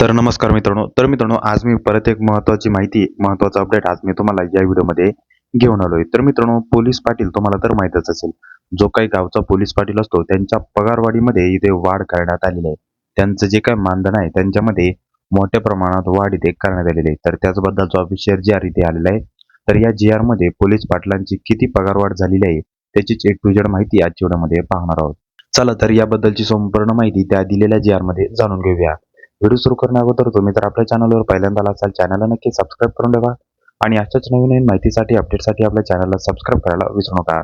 तर नमस्कार मित्रांनो. तर मित्रांनो आज मी परत एक महत्वाची माहिती महत्त्वाचा अपडेट आज मी तुम्हाला या व्हिडिओमध्ये घेऊन आलोय. तर मित्रांनो पोलीस पाटील तुम्हाला तर माहितच असेल जो काही गावचा पोलीस पाटील असतो त्यांच्या पगारवाढीमध्ये इथे वाढ करण्यात आलेली आहे. त्यांचं जे काही मानधन आहे त्यांच्यामध्ये मोठ्या प्रमाणात वाढ इथे करण्यात आलेली आहे. तर त्याचबद्दलचा ऑफिशियल जी आर इथे आलेला आहे तर या जी आरमध्ये पोलीस पाटलांची किती पगारवाढ झालेली आहे त्याचीच एक टू जेड माहिती आजच्या व्हिडिओमध्ये पाहणार आहोत. चला तर याबद्दलची संपूर्ण माहिती त्या दिलेल्या जी आरमध्ये जाणून घेऊया. व्हिडिओ सुरू करण्या अगोदर तुम्ही तर आपल्या चॅनलवर पहिल्यांदा आला असाल चॅनलला नक्की सबस्क्राईब करून ठेवा आणि अशाच नवीन नवीन माहितीसाठी अपडेटसाठी आपल्या चॅनलला सबस्क्राईब करायला विसरू नका.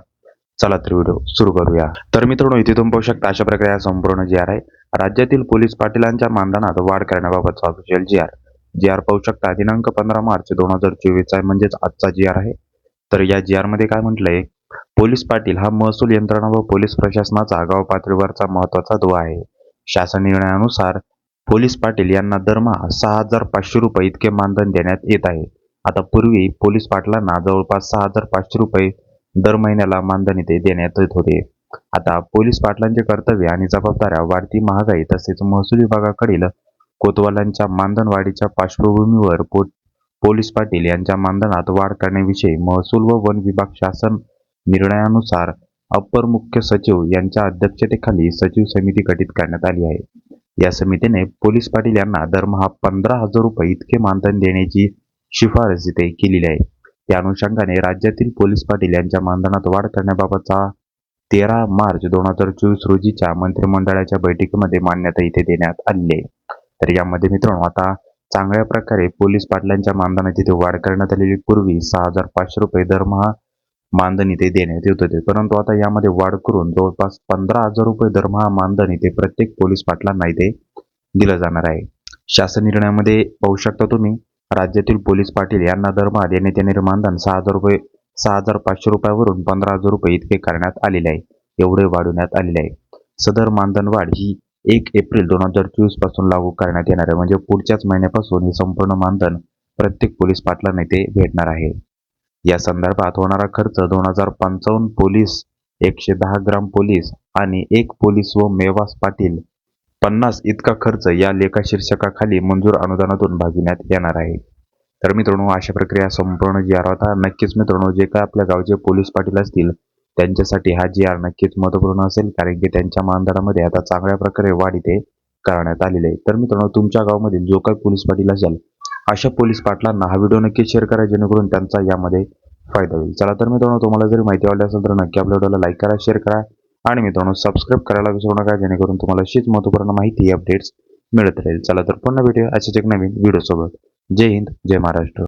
चला तर व्हिडिओ सुरू करूया. तर मित्रांनो इथे तुम्ही पाहू शकता अशा प्रकारे हा संपूर्ण जी आर आहे. राज्यातील पोलीस पाटीलांच्या मानधनात वाढ करण्याबाबतचा official G R G R पाहू शकता दिनांक पंधरा मार्च दोन हजार चोवीस आहे म्हणजेच आजचा जी आर आहे. तर या जी आरमध्ये काय म्हटलंय? पोलीस पाटील हा महसूल यंत्रणा व पोलीस प्रशासनाचा गाव पातळीवरचा महत्त्वाचा दुवा आहे. शासन निर्णयानुसार पोलीस पाटील यांना दरमहा सहा हजार पाचशे रुपये इतके मानधन देण्यात येत आहे. आता पूर्वी पोलीस पाटलांना जवळपास सहा हजार पाचशे रुपये दर महिन्याला मानधन इथे देण्यात येत होते. आता पोलीस पाटलांचे कर्तव्य आणि जबाबदाऱ्या वाढती महागाई तसेच महसूल विभागाकडील कोतवालांच्या मानधन वाढीच्या पार्श्वभूमीवर पो पोलीस पाटील यांच्या मानधनात वाढ करण्याविषयी महसूल व वन विभाग शासन निर्णयानुसार अप्पर मुख्य सचिव यांच्या अध्यक्षतेखाली सचिव समिती गठीत करण्यात आली आहे. या समितीने पोलीस पाटील यांना दरमहा पंधरा हजार रुपये इतके मानधन देण्याची शिफारस इथे केलेली आहे. त्या अनुषंगाने राज्यातील पोलीस पाटील यांच्या मानधनात वाढ करण्याबाबतचा तेरा मार्च दोन हजार चोवीस रोजीच्या मंत्रिमंडळाच्या बैठकीमध्ये मान्यता इथे देण्यात आलेली आहे. तर यामध्ये मित्रांनो आता चांगल्या प्रकारे पोलीस पाटलांच्या मानधनात इथे वाढ करण्यात आलेली पूर्वी सहा हजार पाचशे रुपये दरमहा मानधन इथे देण्यात येत होते. परंतु आता यामध्ये वाढ करून जवळपास पंधरा हजार रुपये दरमहा मानधन इथे प्रत्येक पोलीस पाटलांना इथे दिलं जाणार आहे. शासन निर्णयामध्ये पाहू शकता तुम्ही राज्यातील पोलीस पाटील यांना दरमहा देण्यात येणारे मानधन सहा हजार रुपये सहा हजार पाचशे रुपयावरून पंधरा हजार रुपये इतके करण्यात आलेले आहे. एवढे वाढवण्यात आलेले आहे. सदर मानधन वाढ ही एक एप्रिल दोन हजार चोवीसपासून लागू करण्यात येणार आहे. म्हणजे पुढच्याच महिन्यापासून हे संपूर्ण मानधन प्रत्येक पोलीस पाटलांना इथे भेटणार आहे. या संदर्भात होणारा खर्च दोन हजार पंचावन्न पोलीस एकशे दहा ग्राम पोलीस आणि एक पोलीस व मेवास पाटील पन्नास इतका खर्च या लेखा शीर्षकाखाली मंजूर अनुदानातून भागविण्यात येणार आहे. तर मित्रांनो अशा प्रक्रिया संपूर्ण जी आर होता नक्कीच मित्रांनो जे काय आपल्या गावचे पोलीस पाटील असतील त्यांच्यासाठी हा जी आर नक्कीच महत्त्वपूर्ण असेल कारण की त्यांच्या मानधनामध्ये आता चांगल्या प्रकारे वाढ इथे करण्यात आलेली आहे. तर मित्रांनो तुमच्या गावामधील जो काही पोलीस पाटील असेल अशा पोलीस पाटलांना हा व्हिडिओ नक्की शेअर करा जेणेकरून त्यांचा यामध्ये फायदा होईल. चला तर मित्रांनो तुम्हाला जर माहिती आवडली असेल तर नक्की आपल्या व्हिडिओला लाईक करा शेअर करा. आणि मित्रांनो सबस्क्राईब करायला विसरू नका जेणेकरून तुम्हाला अशीच महत्त्वपूर्ण माहिती अपडेट्स मिळत राहील. चला तर पुन्हा भेटूया अशाच एक नवीन व्हिडिओ सोबत जय हिंद जय महाराष्ट्र.